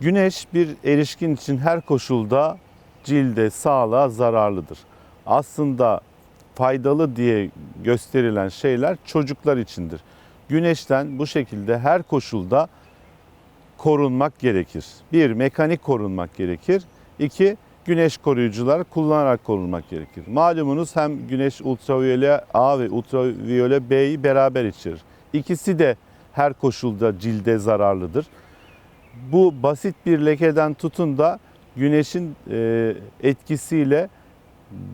Güneş bir erişkin için her koşulda cilde, sağlığa zararlıdır. Aslında faydalı diye gösterilen şeyler çocuklar içindir. Güneşten bu şekilde her koşulda korunmak gerekir. Bir, mekanik korunmak gerekir. İki, güneş koruyucular kullanarak korunmak gerekir. Malumunuz hem güneş ultraviyole A ve ultraviyole B'yi beraber içerir. İkisi de her koşulda cilde zararlıdır. Bu basit bir lekeden tutun da güneşin e, etkisiyle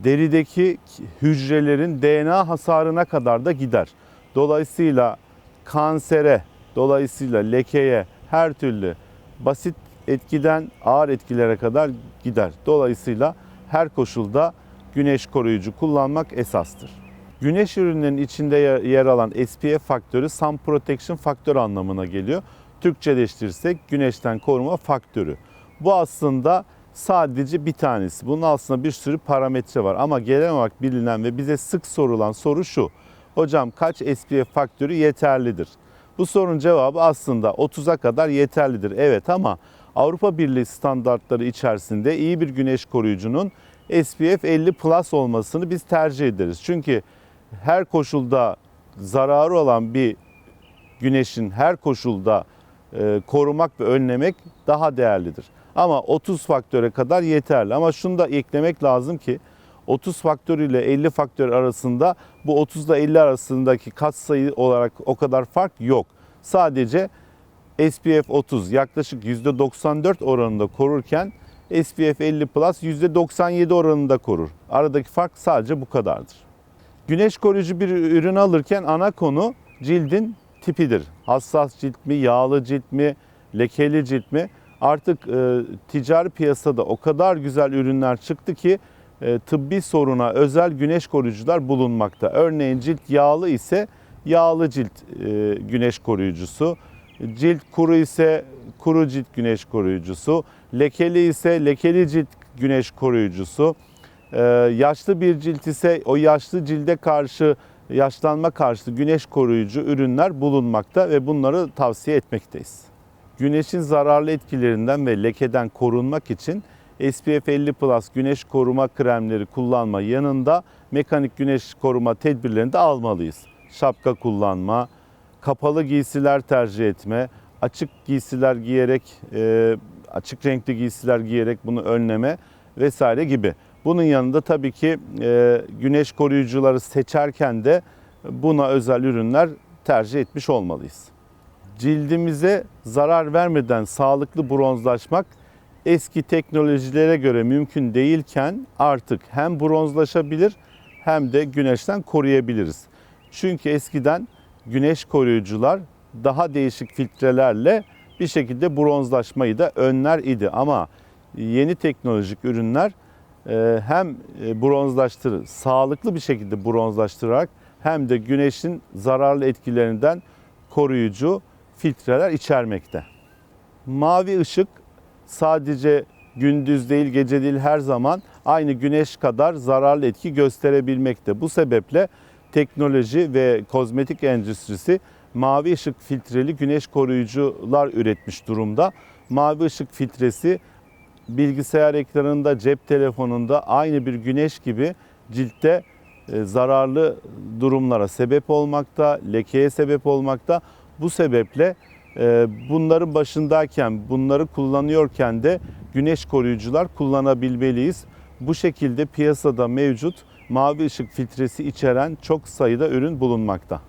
derideki hücrelerin DNA hasarına kadar da gider. Dolayısıyla kansere, dolayısıyla lekeye her türlü basit etkiden ağır etkilere kadar gider. Dolayısıyla her koşulda güneş koruyucu kullanmak esastır. Güneş ürünlerinin içinde yer- alan SPF faktörü Sun Protection faktör anlamına geliyor. Türkçeleştirirsek güneşten koruma faktörü. Bu aslında sadece bir tanesi. Bunun aslında bir sürü parametre var ama genel olarak bilinen ve bize sık sorulan soru şu. Hocam kaç SPF faktörü yeterlidir? Bu sorunun cevabı aslında 30'a kadar yeterlidir. Evet ama Avrupa Birliği standartları içerisinde iyi bir güneş koruyucunun SPF 50 plus olmasını biz tercih ederiz. Çünkü her koşulda zararı olan bir güneşin her koşulda korumak ve önlemek daha değerlidir. Ama 30 faktöre kadar yeterli. Ama şunu da eklemek lazım ki 30 faktör ile 50 faktör arasında bu 30 ile 50 arasındaki katsayı olarak o kadar fark yok. Sadece SPF 30 yaklaşık %94 oranında korurken SPF 50 Plus %97 oranında korur. Aradaki fark sadece bu kadardır. Güneş koruyucu bir ürün alırken ana konu cildin tipidir. Hassas cilt mi, yağlı cilt mi, lekeli cilt mi? Artık e, ticari piyasada o kadar güzel ürünler çıktı ki e, tıbbi soruna özel güneş koruyucular bulunmakta. Örneğin cilt yağlı ise yağlı cilt e, güneş koruyucusu, cilt kuru ise kuru cilt güneş koruyucusu, lekeli ise lekeli cilt güneş koruyucusu, ee, yaşlı bir cilt ise o yaşlı cilde karşı yaşlanma karşıtı güneş koruyucu ürünler bulunmakta ve bunları tavsiye etmekteyiz. Güneşin zararlı etkilerinden ve lekeden korunmak için SPF 50 Plus güneş koruma kremleri kullanma yanında mekanik güneş koruma tedbirlerini de almalıyız. Şapka kullanma, kapalı giysiler tercih etme, açık giysiler giyerek, e, açık renkli giysiler giyerek bunu önleme vesaire gibi. Bunun yanında tabii ki e, güneş koruyucuları seçerken de buna özel ürünler tercih etmiş olmalıyız. Cildimize zarar vermeden sağlıklı bronzlaşmak eski teknolojilere göre mümkün değilken artık hem bronzlaşabilir hem de güneşten koruyabiliriz. Çünkü eskiden güneş koruyucular daha değişik filtrelerle bir şekilde bronzlaşmayı da önler idi ama yeni teknolojik ürünler hem e, bronzlaştırır, sağlıklı bir şekilde bronzlaştırarak hem de güneşin zararlı etkilerinden koruyucu filtreler içermekte. Mavi ışık sadece gündüz değil, gece değil her zaman aynı güneş kadar zararlı etki gösterebilmekte. Bu sebeple teknoloji ve kozmetik endüstrisi mavi ışık filtreli güneş koruyucular üretmiş durumda. Mavi ışık filtresi bilgisayar ekranında, cep telefonunda aynı bir güneş gibi ciltte e, zararlı durumlara sebep olmakta, lekeye sebep olmakta. Bu sebeple e, bunların başındayken, bunları kullanıyorken de güneş koruyucular kullanabilmeliyiz. Bu şekilde piyasada mevcut mavi ışık filtresi içeren çok sayıda ürün bulunmakta.